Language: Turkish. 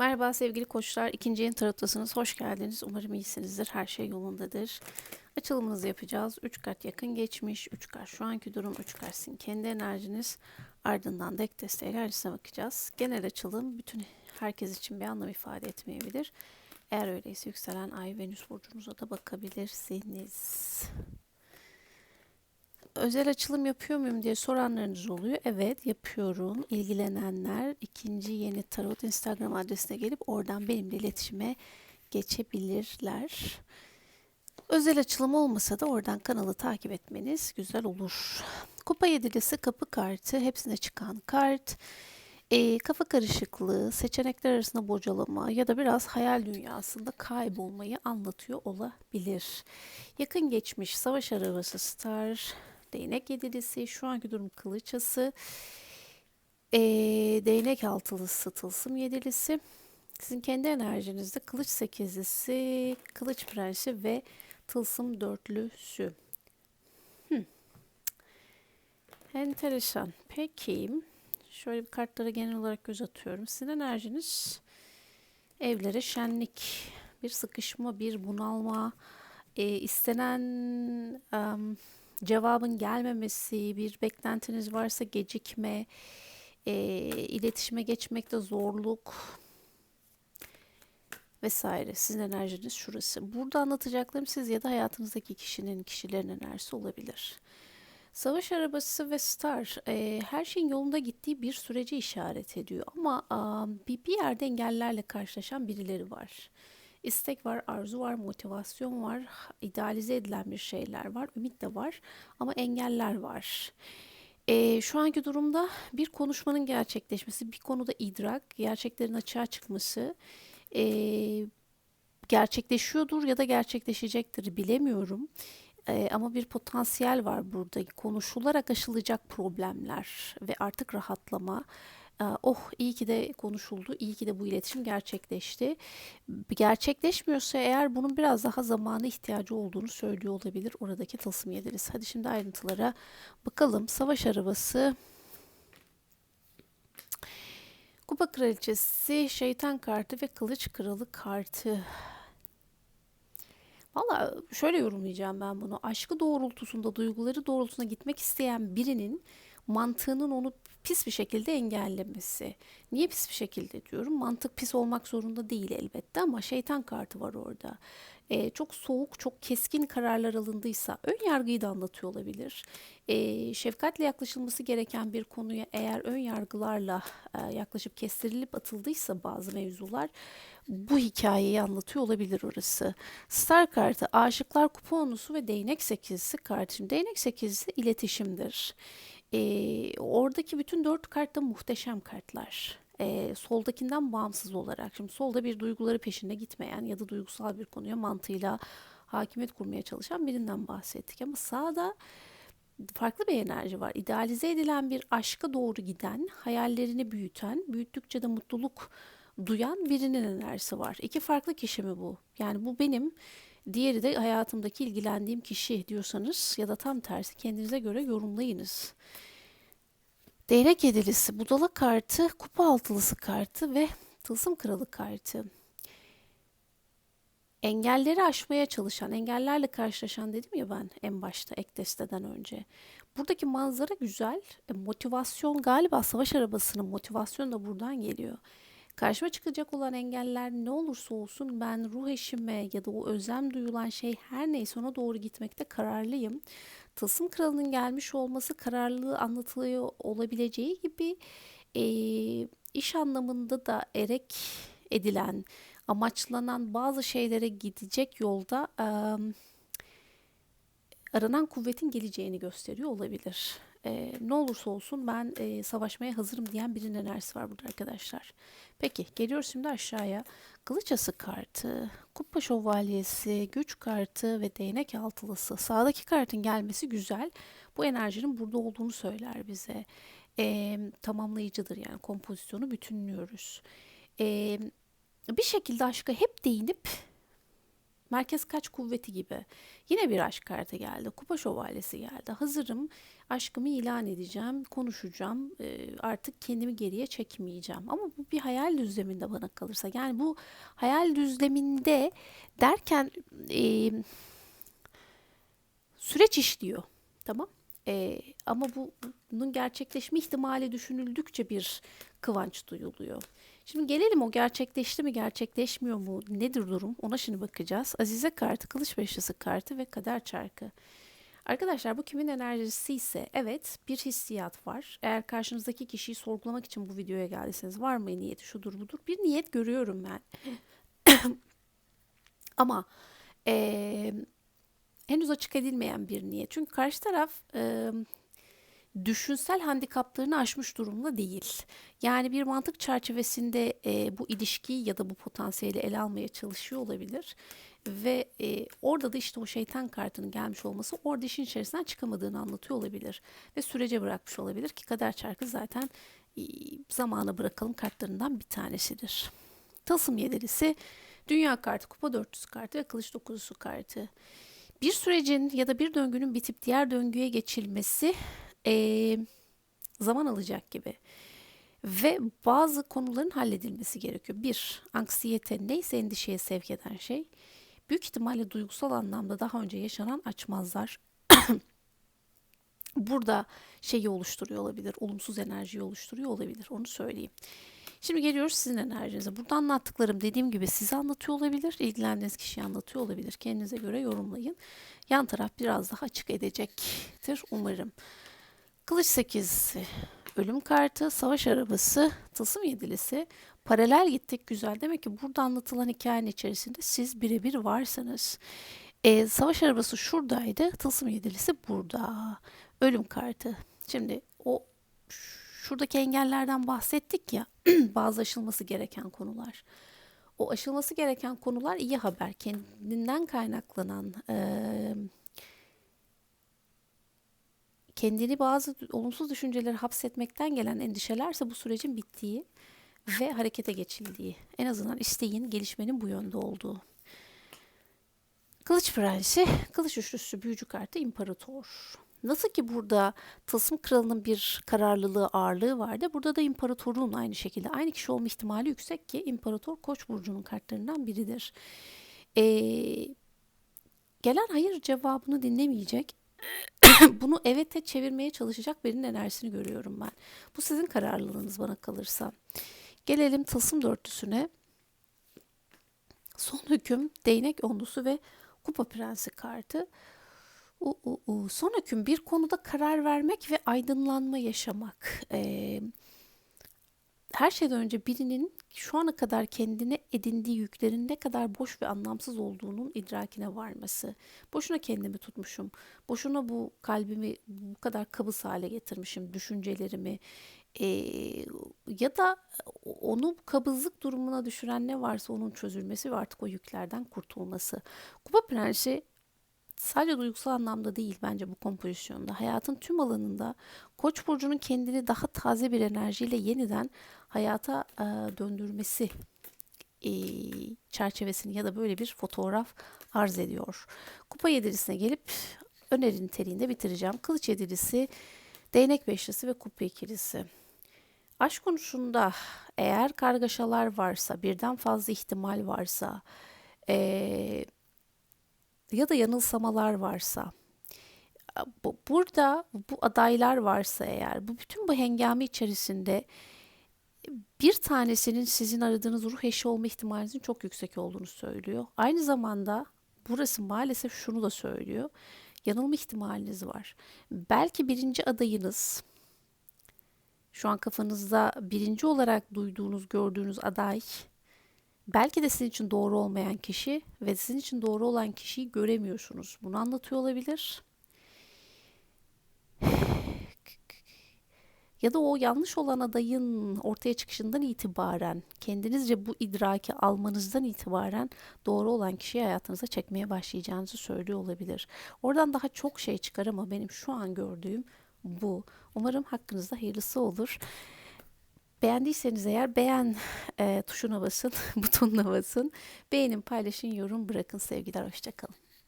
Merhaba sevgili koçlar. İkinci yeni tarottasınız. Hoş geldiniz. Umarım iyisinizdir. Her şey yolundadır. Açılımınızı yapacağız. 3 kart yakın geçmiş. 3 kart şu anki durum. 3 kart sizin kendi enerjiniz. Ardından dek desteği enerjisine bakacağız. Genel açılım bütün herkes için bir anlam ifade etmeyebilir. Eğer öyleyse yükselen ay Venüs burcunuza da bakabilirsiniz özel açılım yapıyor muyum diye soranlarınız oluyor. Evet yapıyorum. İlgilenenler ikinci yeni tarot Instagram adresine gelip oradan benimle iletişime geçebilirler. Özel açılım olmasa da oradan kanalı takip etmeniz güzel olur. Kupa yedilisi kapı kartı hepsine çıkan kart. E, kafa karışıklığı, seçenekler arasında bocalama ya da biraz hayal dünyasında kaybolmayı anlatıyor olabilir. Yakın geçmiş savaş arabası Star, değnek yedilisi, şu anki durum kılıçası, e, değnek altılısı, tılsım yedilisi. Sizin kendi enerjinizde kılıç sekizlisi, kılıç prensi ve tılsım dörtlüsü. Hmm. Enteresan. Peki, şöyle bir kartlara genel olarak göz atıyorum. Sizin enerjiniz evlere şenlik, bir sıkışma, bir bunalma, e, istenen... Um, cevabın gelmemesi, bir beklentiniz varsa gecikme, e, iletişime geçmekte zorluk vesaire. Sizin enerjiniz şurası. Burada anlatacaklarım siz ya da hayatınızdaki kişinin, kişilerin enerjisi olabilir. Savaş arabası ve Star e, her şeyin yolunda gittiği bir süreci işaret ediyor ama a, bir, bir yerde engellerle karşılaşan birileri var istek var, arzu var, motivasyon var, idealize edilen bir şeyler var, ümit de var ama engeller var. E, şu anki durumda bir konuşmanın gerçekleşmesi, bir konuda idrak, gerçeklerin açığa çıkması e, gerçekleşiyordur ya da gerçekleşecektir bilemiyorum. E, ama bir potansiyel var burada. Konuşularak aşılacak problemler ve artık rahatlama oh iyi ki de konuşuldu, iyi ki de bu iletişim gerçekleşti. Gerçekleşmiyorsa eğer bunun biraz daha zamanı ihtiyacı olduğunu söylüyor olabilir oradaki tılsım yedilisi. Hadi şimdi ayrıntılara bakalım. Savaş arabası, Kupa Kraliçesi, Şeytan kartı ve Kılıç Kralı kartı. Valla şöyle yorumlayacağım ben bunu. Aşkı doğrultusunda, duyguları doğrultusunda gitmek isteyen birinin mantığının onu pis bir şekilde engellemesi. Niye pis bir şekilde diyorum? Mantık pis olmak zorunda değil elbette ama şeytan kartı var orada. Ee, çok soğuk, çok keskin kararlar alındıysa ön yargıyı da anlatıyor olabilir. Ee, şefkatle yaklaşılması gereken bir konuya eğer ön yargılarla e, yaklaşıp kestirilip atıldıysa bazı mevzular bu hikayeyi anlatıyor olabilir orası. Star kartı aşıklar kuponusu ve değnek sekizisi kartı. Değnek sekizisi iletişimdir. E, oradaki bütün dört kart da muhteşem kartlar. E, soldakinden bağımsız olarak. Şimdi solda bir duyguları peşinde gitmeyen ya da duygusal bir konuya mantığıyla hakimiyet kurmaya çalışan birinden bahsettik. Ama sağda farklı bir enerji var. İdealize edilen bir aşka doğru giden, hayallerini büyüten, büyüttükçe de mutluluk duyan birinin enerjisi var. İki farklı kişi mi bu? Yani bu benim, diğeri de hayatımdaki ilgilendiğim kişi diyorsanız ya da tam tersi kendinize göre yorumlayınız. Değnek yedilisi, budala kartı, kupa altılısı kartı ve tılsım kralı kartı. Engelleri aşmaya çalışan, engellerle karşılaşan dedim ya ben en başta ek desteden önce. Buradaki manzara güzel. E, motivasyon galiba savaş arabasının motivasyonu da buradan geliyor. Karşıma çıkacak olan engeller ne olursa olsun ben ruh eşime ya da o özlem duyulan şey her neyse ona doğru gitmekte kararlıyım. Tılsım kralının gelmiş olması kararlılığı anlatılıyor olabileceği gibi e, iş anlamında da erek edilen, amaçlanan bazı şeylere gidecek yolda e, aranan kuvvetin geleceğini gösteriyor olabilir. E, ne olursa olsun ben e, savaşmaya hazırım diyen birinin enerjisi var burada arkadaşlar. Peki geliyoruz şimdi aşağıya. Kılıç ası kartı, kupa şövalyesi, güç kartı ve değnek altılısı. Sağdaki kartın gelmesi güzel. Bu enerjinin burada olduğunu söyler bize. E, tamamlayıcıdır yani kompozisyonu bütünlüyoruz. E, bir şekilde aşka hep değinip Merkez kaç kuvveti gibi. Yine bir aşk kartı geldi. Kupa şövalyesi geldi. Hazırım. Aşkımı ilan edeceğim. Konuşacağım. Ee, artık kendimi geriye çekmeyeceğim. Ama bu bir hayal düzleminde bana kalırsa. Yani bu hayal düzleminde derken e, süreç işliyor. Tamam. Ee, ama bu bunun gerçekleşme ihtimali düşünüldükçe bir kıvanç duyuluyor. Şimdi gelelim o gerçekleşti mi gerçekleşmiyor mu nedir durum ona şimdi bakacağız. Azize kartı, kılıç beşlisi kartı ve kader çarkı. Arkadaşlar bu kimin enerjisi ise evet bir hissiyat var. Eğer karşınızdaki kişiyi sorgulamak için bu videoya geldiyseniz var mı niyeti şudur budur bir niyet görüyorum ben. Ama eee henüz açık edilmeyen bir niyet. Çünkü karşı taraf e, düşünsel handikaplarını aşmış durumda değil. Yani bir mantık çerçevesinde e, bu ilişkiyi ya da bu potansiyeli ele almaya çalışıyor olabilir. Ve e, orada da işte o şeytan kartının gelmiş olması orada işin içerisinden çıkamadığını anlatıyor olabilir. Ve sürece bırakmış olabilir ki kader çarkı zaten e, zamana bırakalım kartlarından bir tanesidir. Tılsım yedilisi, dünya kartı, kupa dörtlüsü kartı ve kılıç dokuzlusu kartı bir sürecin ya da bir döngünün bitip diğer döngüye geçilmesi e, zaman alacak gibi. Ve bazı konuların halledilmesi gerekiyor. Bir, anksiyete neyse endişeye sevk eden şey. Büyük ihtimalle duygusal anlamda daha önce yaşanan açmazlar. Burada şeyi oluşturuyor olabilir, olumsuz enerjiyi oluşturuyor olabilir. Onu söyleyeyim. Şimdi geliyoruz sizin enerjinize. Burada anlattıklarım dediğim gibi size anlatıyor olabilir, ilgilendiğiniz kişiye anlatıyor olabilir. Kendinize göre yorumlayın. Yan taraf biraz daha açık edecektir umarım. Kılıç sekizisi, ölüm kartı, savaş arabası, tılsım yedilisi, paralel gittik güzel. Demek ki burada anlatılan hikayenin içerisinde siz birebir varsınız. Ee, savaş arabası şuradaydı, tılsım yedilisi burada. Ölüm kartı. Şimdi o şuradaki engellerden bahsettik ya bazı aşılması gereken konular. O aşılması gereken konular iyi haber. Kendinden kaynaklanan e, kendini bazı olumsuz düşünceleri hapsetmekten gelen endişelerse bu sürecin bittiği ve harekete geçildiği. En azından isteğin, gelişmenin bu yönde olduğu. Kılıç Prensi, Kılıç Üçlüsü Büyücü Kartı İmparator. Nasıl ki burada Tılsım Kralı'nın bir kararlılığı, ağırlığı vardı. Burada da imparatorun aynı şekilde. Aynı kişi olma ihtimali yüksek ki imparator Koç burcunun kartlarından biridir. Ee, gelen hayır cevabını dinlemeyecek. Bunu evete çevirmeye çalışacak birinin enerjisini görüyorum ben. Bu sizin kararlılığınız bana kalırsa. Gelelim Tılsım dörtlüsüne. Son hüküm, değnek onlusu ve kupa prensi kartı. U, u, u. Son hüküm bir konuda karar vermek ve aydınlanma yaşamak. Ee, her şeyden önce birinin şu ana kadar kendine edindiği yüklerin ne kadar boş ve anlamsız olduğunun idrakine varması. Boşuna kendimi tutmuşum. Boşuna bu kalbimi bu kadar kabız hale getirmişim, düşüncelerimi. Ee, ya da onu kabızlık durumuna düşüren ne varsa onun çözülmesi ve artık o yüklerden kurtulması. Kupa Prensi sadece duygusal anlamda değil bence bu kompozisyonda. Hayatın tüm alanında Koç burcunun kendini daha taze bir enerjiyle yeniden hayata e, döndürmesi e, çerçevesini ya da böyle bir fotoğraf arz ediyor. Kupa yedilisine gelip öneri niteliğinde bitireceğim. Kılıç yedilisi, değnek beşlisi ve kupa ikilisi. Aşk konusunda eğer kargaşalar varsa, birden fazla ihtimal varsa, eee ya da yanılsamalar varsa bu, burada bu adaylar varsa eğer bu bütün bu hengame içerisinde bir tanesinin sizin aradığınız ruh eşi olma ihtimalinizin çok yüksek olduğunu söylüyor. Aynı zamanda burası maalesef şunu da söylüyor. Yanılma ihtimaliniz var. Belki birinci adayınız şu an kafanızda birinci olarak duyduğunuz, gördüğünüz aday Belki de sizin için doğru olmayan kişi ve sizin için doğru olan kişiyi göremiyorsunuz. Bunu anlatıyor olabilir. Ya da o yanlış olan adayın ortaya çıkışından itibaren, kendinizce bu idraki almanızdan itibaren doğru olan kişiyi hayatınıza çekmeye başlayacağınızı söylüyor olabilir. Oradan daha çok şey çıkar ama benim şu an gördüğüm bu. Umarım hakkınızda hayırlısı olur. Beğendiyseniz eğer beğen e, tuşuna basın, butonuna basın. Beğenin, paylaşın, yorum bırakın sevgiler. Hoşçakalın.